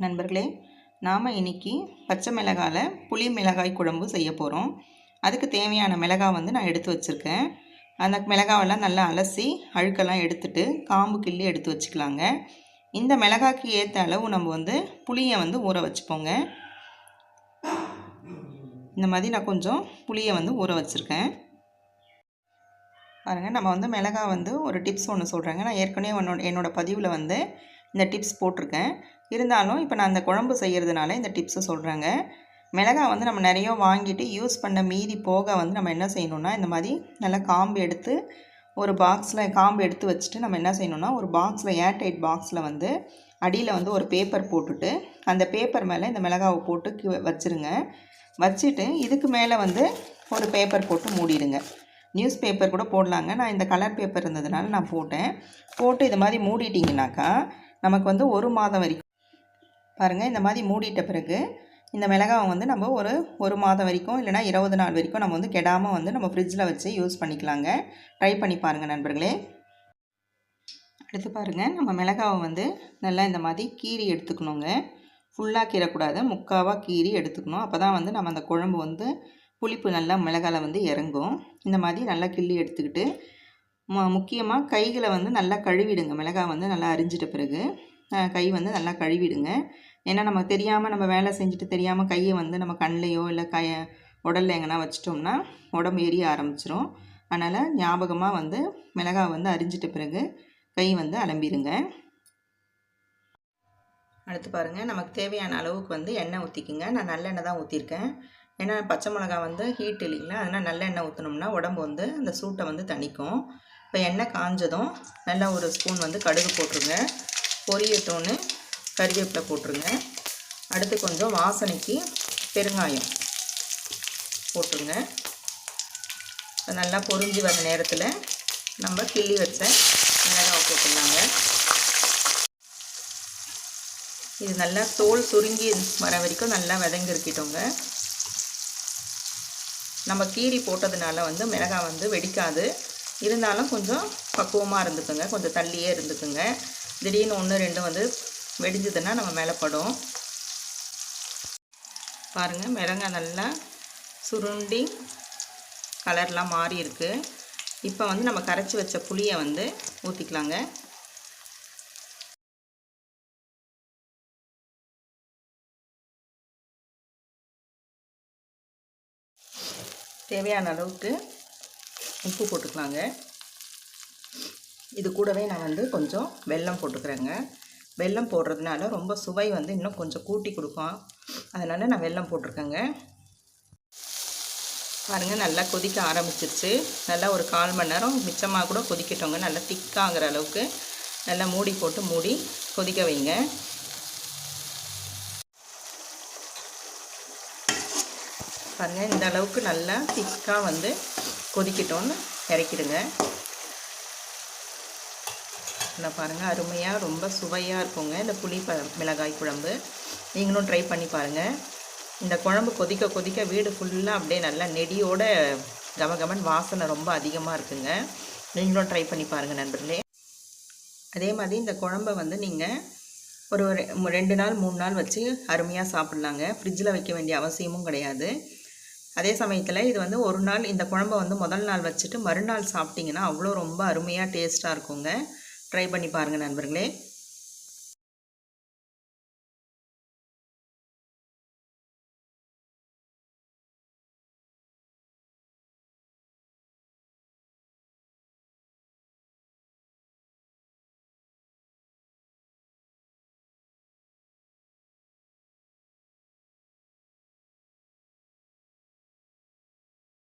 நண்பர்களே நாம் இன்னைக்கு பச்சை மிளகாயில் புளி மிளகாய் குழம்பு செய்ய போகிறோம் அதுக்கு தேவையான மிளகாய் வந்து நான் எடுத்து வச்சுருக்கேன். அந்த மிளகாவெல்லாம் நல்லா அலசி அழுக்கெல்லாம் எடுத்துட்டு காம்பு கிள்ளி எடுத்து வச்சுக்கலாங்க. இந்த மிளகாய்க்கு ஏற்ற அளவு நம்ம வந்து புளியை வந்து ஊற வச்சுப்போங்க. இந்த மாதிரி நான் கொஞ்சம் புளியை வந்து ஊற வச்சுருக்கேன். பாருங்கள் நம்ம வந்து மிளகாய் வந்து ஒரு டிப்ஸ் ஒன்று சொல்கிறேங்க நான் ஏற்கனவே என்னோட என்னோடய பதிவில் வந்து இந்த டிப்ஸ் போட்டிருக்கேன். இருந்தாலும் இப்போ நான் அந்த குழம்பு செய்கிறதுனால இந்த டிப்ஸை சொல்கிறேங்க மிளகாய் வந்து நம்ம நிறைய வாங்கிட்டு யூஸ் பண்ண மீதி போக வந்து நம்ம என்ன செய்யணும்னா இந்த மாதிரி நல்லா காம்பு எடுத்து ஒரு பாக்ஸில் காம்பு எடுத்து வச்சுட்டு நம்ம என்ன செய்யணும்னா ஒரு பாக்ஸில் ஏர்டைட் பாக்ஸில் வந்து அடியில் வந்து ஒரு பேப்பர் போட்டுட்டு அந்த பேப்பர் மேலே இந்த மிளகாவை போட்டு கி- வச்சுட்டு இதுக்கு மேலே வந்து ஒரு பேப்பர் போட்டு மூடிடுங்க. நியூஸ் பேப்பர் கூட போடலாங்க. நான் இந்த கலர் பேப்பர் இருந்ததுனால நான் போட்டேன். போட்டு இது மாதிரி மூடிட்டிங்கனாக்கா நமக்கு வந்து ஒரு மாதம் வரைக்கும். பாருங்கள் இந்த மாதிரி மூடிட்ட பிறகு இந்த மிளகாவை வந்து நம்ம ஒரு ஒரு மாதம் வரைக்கும் இல்லைனா இருபது நாள் வரைக்கும் நம்ம வந்து கெடாமல் வந்து நம்ம ஃப்ரிட்ஜில் வச்சு யூஸ் பண்ணிக்கலாங்க. ட்ரை பண்ணி பாருங்கள் நண்பர்களே. அடுத்து பாருங்கள் நம்ம மிளகாவை வந்து நல்லா இந்த மாதிரி கீறி எடுத்துக்கணுங்க. ஃபுல்லாக கீறக்கூடாது. முக்காவாக கீறி எடுத்துக்கணும். அப்போ தான் வந்து நம்ம அந்த குழம்பு வந்து புளிப்பு நல்லா மிளகாவில் வந்து இறங்கும். இந்த மாதிரி நல்லா கிள்ளி எடுத்துக்கிட்டு முக்கியமாக கைகளை வந்து நல்லா கழுவிடுங்க. மிளகாய் வந்து நல்லா அரிஞ்சிட்ட பிறகு கை வந்து நல்லா கழுவிடுங்க. ஏன்னா நம்ம தெரியாமல் நம்ம வேலை செஞ்சுட்டு தெரியாமல் கையை வந்து நம்ம கண்ணிலையோ இல்லை கைய உடல்ல எங்கன்னா வச்சிட்டோம்னா உடம்பு எரிய ஆரம்பிச்சிரும். அதனால் ஞாபகமாக வந்து மிளகாய் வந்து அரிஞ்சிட்ட பிறகு கை வந்து அலம்பிடுங்க. அடுத்து பாருங்கள் நமக்கு தேவையான அளவுக்கு வந்து எண்ணெய் ஊற்றிக்குங்க நான் நல்லெண்ணெய் தான் ஊற்றிருக்கேன் ஏன்னா பச்சை மிளகா வந்து ஹீட் இல்லைங்களா? அதனால் நல்லெண்ணெய் ஊற்றினோம்னா உடம்பு வந்து அந்த சூட்டை வந்து தணிக்கும். இப்போ எண்ணெய் காஞ்சதும் நல்லா ஒரு ஸ்பூன் வந்து கடுகு போட்டுருங்க. பொரியட்டோன்னு கறிவேப்பிலை போட்டுருங்க. அடுத்து கொஞ்சம் வாசனைக்கு பெருங்காயம் போட்டுருங்க. இப்போ நல்லா பொரிஞ்சு வர நேரத்தில் நம்ம கிள்ளி வச்ச மிளகாவை போட்டுடலாங்க. இது நல்லா தோல் சுருங்கி வர வரைக்கும் நல்லா விதங்கிருக்கிட்டோங்க. நம்ம கீரி போட்டதுனால வந்து மிளகாய் வந்து வெடிக்காது. இருந்தாலும் கொஞ்சம் பக்குவமாக இருந்துக்குங்க. கொஞ்சம் தள்ளியே இருந்துக்குங்க. திடீர்னு ஒன்று ரெண்டு வந்து வெடிஞ்சதுன்னா நம்ம மேலே படும். பாருங்கள் மிளகாய் நல்லா சுருண்டி கலர்லாம் மாறி இருக்கு இப்போ வந்து நம்ம கரைச்சி வச்ச புளியை வந்து ஊற்றிக்கலாங்க தேவையான அளவுக்கு உப்பு போட்டுக்கலாங்க. இது கூடவே நான் வந்து கொஞ்சம் வெல்லம் போட்டுக்கிறேங்க. வெல்லம் போடுறதுனால ரொம்ப சுவை வந்து இன்னும் கொஞ்சம் கூட்டி கொடுக்கும். அதனால் நான் வெல்லம் போட்டிருக்கேங்க. பாருங்கள் நல்லா கொதிக்க ஆரம்பிச்சிருச்சு. நல்லா ஒரு கால் மணி நேரம் மிச்சமாக கூட கொதிக்கட்டோங்க நல்லா திக்காகிற அளவுக்கு நல்லா மூடி போட்டு மூடி கொதிக்க வைங்க. பாருங்கள் இந்த அளவுக்கு நல்லா திக்காக வந்து கொதிக்கட்டோன்னு இறக்கிடுங்க. நல்லா பாருங்கள் அருமையாக ரொம்ப சுவையாக இருக்குங்க இந்த புளி ப மிளகாய் குழம்பு. நீங்களும் ட்ரை பண்ணி பாருங்கள் இந்த குழம்பு கொதிக்க கொதிக்க வீடு ஃபுல்லாக அப்படியே நல்லா நெடியோட கமகமன் வாசனை ரொம்ப அதிகமாக இருக்குங்க. நீங்களும் ட்ரை பண்ணி பாருங்கள் நண்பர்களே. அதே மாதிரி இந்த குழம்பை வந்து நீங்கள் ஒரு ரெண்டு நாள் மூணு நாள் வச்சு அருமையாக சாப்பிட்லாங்க. ஃப்ரிட்ஜில் வைக்க வேண்டிய அவசியமும் கிடையாது. அதே சமயத்தில் இது வந்து ஒரு நாள் இந்த குழம்பை வந்து முதல் நாள் வச்சுட்டு மறுநாள் சாப்பிட்டிங்கன்னா அவ்வளோ ரொம்ப அருமையாக டேஸ்ட்டாக இருக்குங்க. ட்ரை பண்ணி பாருங்கள் நண்பர்களே.